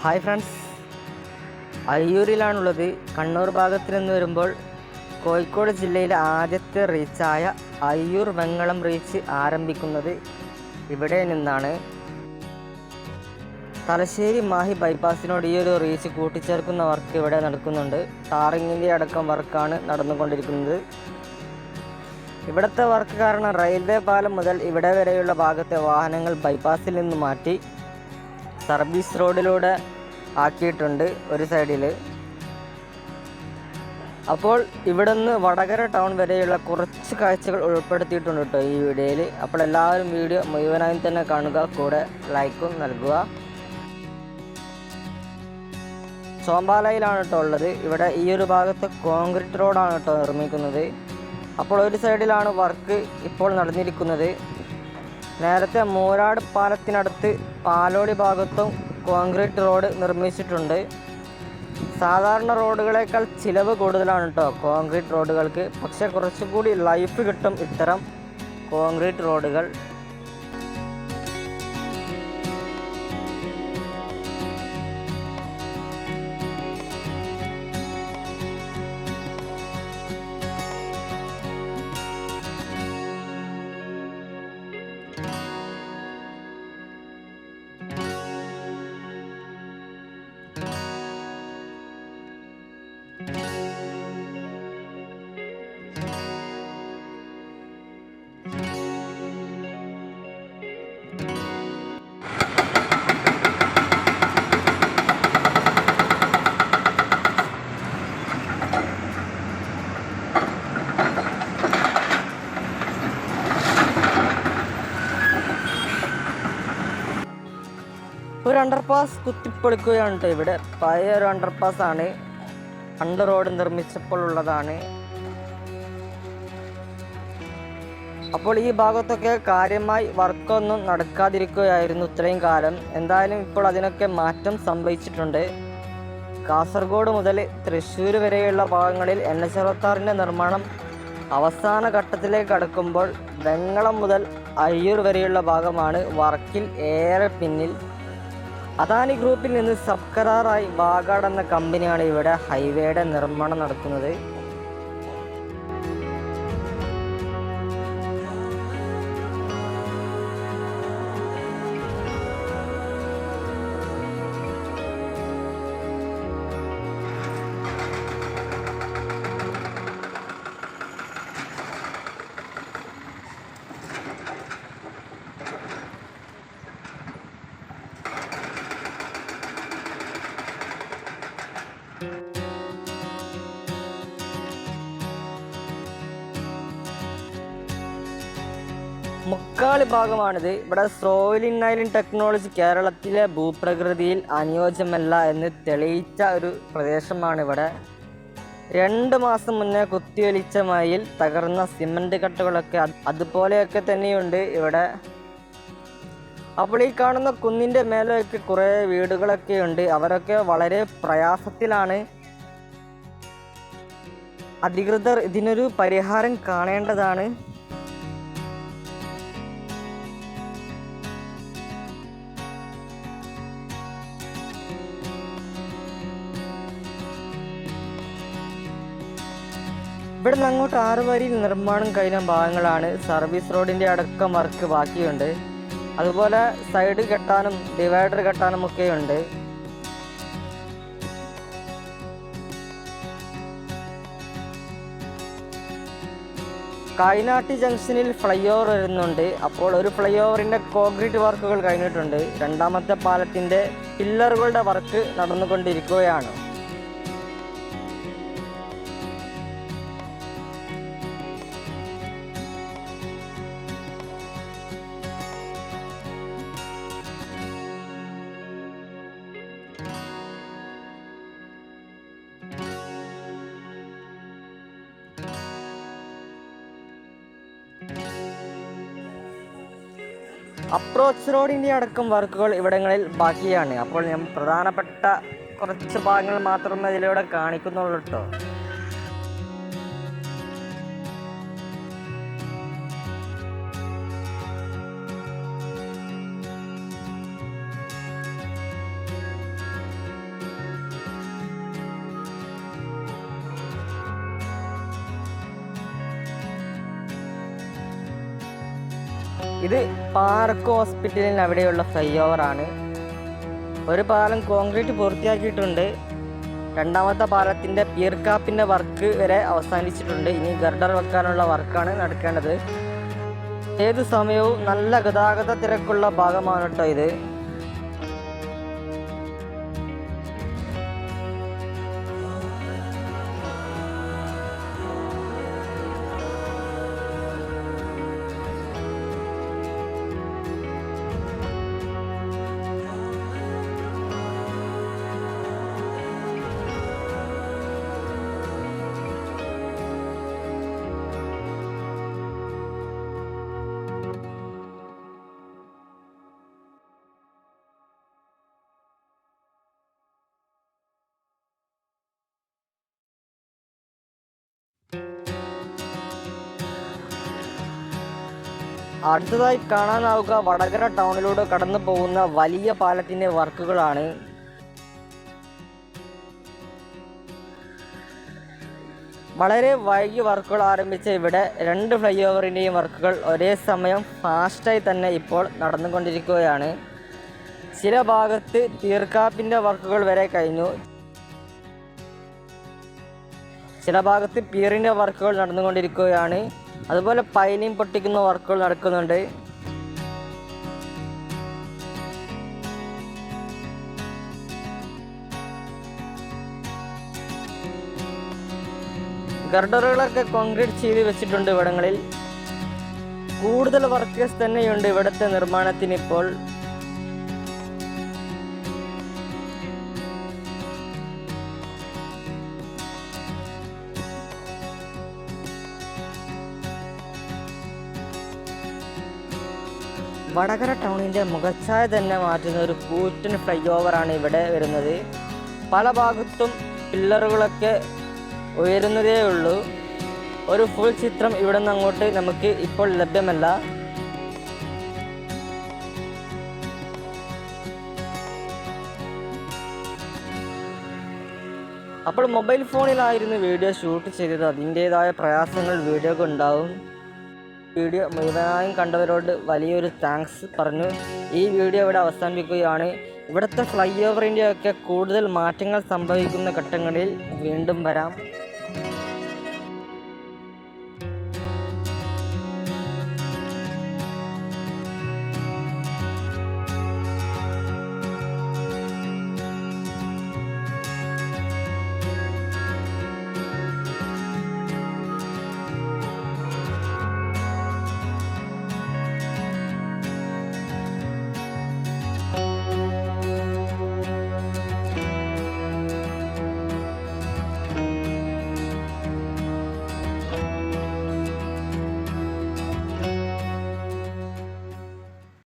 Hi friends. അയ്യൂരിലാണുള്ളത്. Kannur ഭാഗത്തിൽ നിന്ന് വരുമ്പോൾ കോഴിക്കോട് ജില്ലയിലെ ആദ്യത്തെ റീച്ചായ അയ്യൂർ വെങ്ങളം റീച്ച് ആരംഭിക്കുന്നത് ഇവിടെ നിന്നാണ്. തലശ്ശേരി മാഹി ബൈപ്പാസിനോട് ഈ ഒരു റീച്ച് കൂട്ടിച്ചേർക്കുന്ന വർക്ക് ഇവിടെ നടക്കുന്നുണ്ട്. ടാറിങ്ങിന്റെ അടക്കം വർക്കാണ് നടന്നുകൊണ്ടിരിക്കുന്നത്. ഇവിടുത്തെ വർക്ക് കാരണം റെയിൽവേ പാലം മുതൽ ഇവിടെ വരെയുള്ള ഭാഗത്തെ വാഹനങ്ങൾ ബൈപ്പാസിൽ നിന്ന് മാറ്റി സർവീസ് റോഡിലൂടെ ആക്കിയിട്ടുണ്ട് ഒരു സൈഡിൽ. അപ്പോൾ ഇവിടെ നിന്ന് വടകര ടൗൺ വരെയുള്ള കുറച്ച് കാഴ്ചകൾ ഉൾപ്പെടുത്തിയിട്ടുണ്ട് കേട്ടോ ഈ വീഡിയോയിൽ. അപ്പോൾ എല്ലാവരും വീഡിയോ മുഴുവനായും തന്നെ കാണുക കൂടെ ലൈക്കും നൽകുക. സോമ്പാലയിലാണ് കേട്ടോ ഉള്ളത്. ഇവിടെ ഈ ഒരു ഭാഗത്ത് കോൺക്രീറ്റ് റോഡാണ് കേട്ടോ നിർമ്മിക്കുന്നത്. അപ്പോൾ ഒരു സൈഡിലാണ് വർക്ക് ഇപ്പോൾ നടന്നിരിക്കുന്നത്. നേരത്തെ മൂരാട് പാലത്തിനടുത്ത് പാലോടി ഭാഗത്തും കോൺക്രീറ്റ് റോഡ് നിർമ്മിച്ചിട്ടുണ്ട്. സാധാരണ റോഡുകളേക്കാൾ ചിലവ് കൂടുതലാണ് കേട്ടോ കോൺക്രീറ്റ് റോഡുകൾക്ക്. പക്ഷേ കുറച്ചുകൂടി ലൈഫ് കിട്ടും ഇത്തരം കോൺക്രീറ്റ് റോഡുകൾ. അണ്ടർപാസ് കുത്തിപ്പൊളിക്കുകയാണ് കേട്ടോ ഇവിടെ. പഴയ ഒരു അണ്ടർപാസ് ആണ്. അണ്ടർ റോഡ് നിർമ്മിച്ചപ്പോൾ ഉള്ളതാണ്. അപ്പോൾ ഈ ഭാഗത്തൊക്കെ കാര്യമായി വർക്കൊന്നും നടക്കാതിരിക്കുകയായിരുന്നു ഇത്രയും കാലം. എന്തായാലും ഇപ്പോൾ അതിനൊക്കെ മാറ്റം സംഭവിച്ചിട്ടുണ്ട്. കാസർഗോഡ് മുതൽ തൃശ്ശൂർ വരെയുള്ള ഭാഗങ്ങളിൽ എൻ എച്ച് അറുപത്താറിന്റെ നിർമ്മാണം അവസാന ഘട്ടത്തിലേക്ക് കടക്കുമ്പോൾ വെങ്ങളം മുതൽ അയ്യൂർ വരെയുള്ള ഭാഗമാണ് വർക്കിൽ ഏറെ പിന്നിൽ. അദാനി ഗ്രൂപ്പിൽ നിന്ന് സബ് കരാറായി വാഗാഡ് എന്ന കമ്പനിയാണ് ഇവിടെ ഹൈവേയുടെ നിർമ്മാണം നടത്തുന്നത്. മുക്കാൽ ഭാഗമാണിത്. ഇവിടെ സോയിലിൻ ഐലൻ ടെക്നോളജി കേരളത്തിലെ ഭൂപ്രകൃതിയിൽ അനുയോജ്യമല്ല എന്ന് തെളിയിച്ച ഒരു പ്രദേശമാണ് ഇവിടെ. രണ്ട് മാസം മുന്നേ കുത്തിയൊലിച്ച മയിൽ തകർന്ന സിമന്റ് കട്ടകളൊക്കെ അതുപോലെയൊക്കെ തന്നെയുണ്ട് ഇവിടെ. അപ്പോൾ ഈ കാണുന്ന കുന്നിന്റെ മേലെയൊക്കെ കുറേ വീടുകളൊക്കെ ഉണ്ട്. അവരൊക്കെ വളരെ പ്രയാസത്തിലാണ് അധികൃതർ ഇതിനൊരു പരിഹാരം കാണേണ്ടതാണ്. ഇവിടെ നിന്ന് അങ്ങോട്ട് ആറ് വരി നിർമ്മാണം കഴിഞ്ഞ ഭാഗങ്ങളാണ് സർവീസ് റോഡിന്റെ അടക്കം വർക്ക് ബാക്കിയുണ്ട്. അതുപോലെ സൈഡ് കെട്ടാനും ഡിവൈഡർ കെട്ടാനും ഒക്കെ ഉണ്ട്. കായനാട്ടി ജംഗ്ഷനിൽ ഫ്ലൈ ഓവർ വരുന്നുണ്ട്. അപ്പോൾ ഒരു ഫ്ലൈ ഓവറിന്റെ കോൺക്രീറ്റ് വർക്കുകൾ കഴിഞ്ഞിട്ടുണ്ട്. രണ്ടാമത്തെ പാലത്തിന്റെ പില്ലറുകളുടെ വർക്ക് നടന്നുകൊണ്ടിരിക്കുകയാണ്. അപ്രോച്ച് റോഡിന്റെ അടക്കം വർക്കുകൾ ഇവിടങ്ങളിൽ ബാക്കിയാണ്. അപ്പോൾ ഞാൻ പ്രധാനപ്പെട്ട കുറച്ച് ഭാഗങ്ങൾ മാത്രമേ ഇതിലൂടെ കാണിക്കുന്നുള്ളൂ കേട്ടോ ഇത് പാർക്ക് ഹോസ്പിറ്റലിന് അവിടെയുള്ള ഫ്ലൈ ആണ്. ഒരു പാലം കോൺക്രീറ്റ് പൂർത്തിയാക്കിയിട്ടുണ്ട്. രണ്ടാമത്തെ പാലത്തിന്റെ പിയർ കാപ്പിന്റെ വർക്ക് വരെ അവസാനിച്ചിട്ടുണ്ട്. ഇനി ഗർഡർ വെക്കാനുള്ള വർക്കാണ് നടക്കേണ്ടത്. ഏത് സമയവും നല്ല ഗതാഗത തിരക്കുള്ള ഭാഗമാണ് കേട്ടോ ഇത്. അടുത്തതായി കാണാനാവുക വടകര ടൗണിലൂടെ കടന്നു പോകുന്ന വലിയ പാലത്തിന്റെ വർക്കുകളാണ്. വളരെ വൈകി വർക്കുകൾ ആരംഭിച്ച ഇവിടെ രണ്ട് ഫ്ലൈ ഓവറിന്റെയും വർക്കുകൾ ഒരേ സമയം ഫാസ്റ്റായി തന്നെ ഇപ്പോൾ നടന്നുകൊണ്ടിരിക്കുകയാണ്. ചില ഭാഗത്ത് തീർക്കാപ്പിന്റെ വർക്കുകൾ വരെ കഴിഞ്ഞു. ചില ഭാഗത്ത് പീറിന്റെ വർക്കുകൾ നടന്നുകൊണ്ടിരിക്കുകയാണ്. അതുപോലെ പൈനിങ് പൊട്ടിക്കുന്ന വർക്കുകൾ നടക്കുന്നുണ്ട്. ഗർഡറുകളൊക്കെ കോൺക്രീറ്റ് ചെയ്ത് വെച്ചിട്ടുണ്ട് ഇവിടങ്ങളിൽ. കൂടുതൽ വർക്കേഴ്സ് തന്നെയുണ്ട് ഇവിടുത്തെ നിർമ്മാണത്തിന് ഇപ്പോൾ വടകര ടൗണിന്റെ മുഖച്ഛായ തന്നെ മാറ്റുന്ന ഒരു കൂറ്റൻ ഫ്ലൈ ഓവറാണ് ഇവിടെ വരുന്നത്. പല ഭാഗത്തും പില്ലറുകളൊക്കെ ഉയരുന്നതേ ഉള്ളൂ. ഒരു ഫുൾ ചിത്രം ഇവിടെ നിന്ന് അങ്ങോട്ട് നമുക്ക് ഇപ്പോൾ ലഭ്യമല്ല. അപ്പോൾ മൊബൈൽ ഫോണിലായിരുന്നു വീഡിയോ ഷൂട്ട് ചെയ്തത്. അതിന്റേതായ പ്രയാസങ്ങൾ വീഡിയോക്ക് ഉണ്ടാവും. വീഡിയോ മുഴുവനായും കണ്ടവരോട് വലിയൊരു താങ്ക്സ് പറഞ്ഞു. ഈ വീഡിയോ ഇവിടെ അവസാനിപ്പിക്കുകയാണ്. ഇവിടുത്തെ ഫ്ലൈ ഓവറിന്റെയൊക്കെ കൂടുതൽ മാറ്റങ്ങൾ സംഭവിക്കുന്ന ഘട്ടങ്ങളിൽ വീണ്ടും വരാം.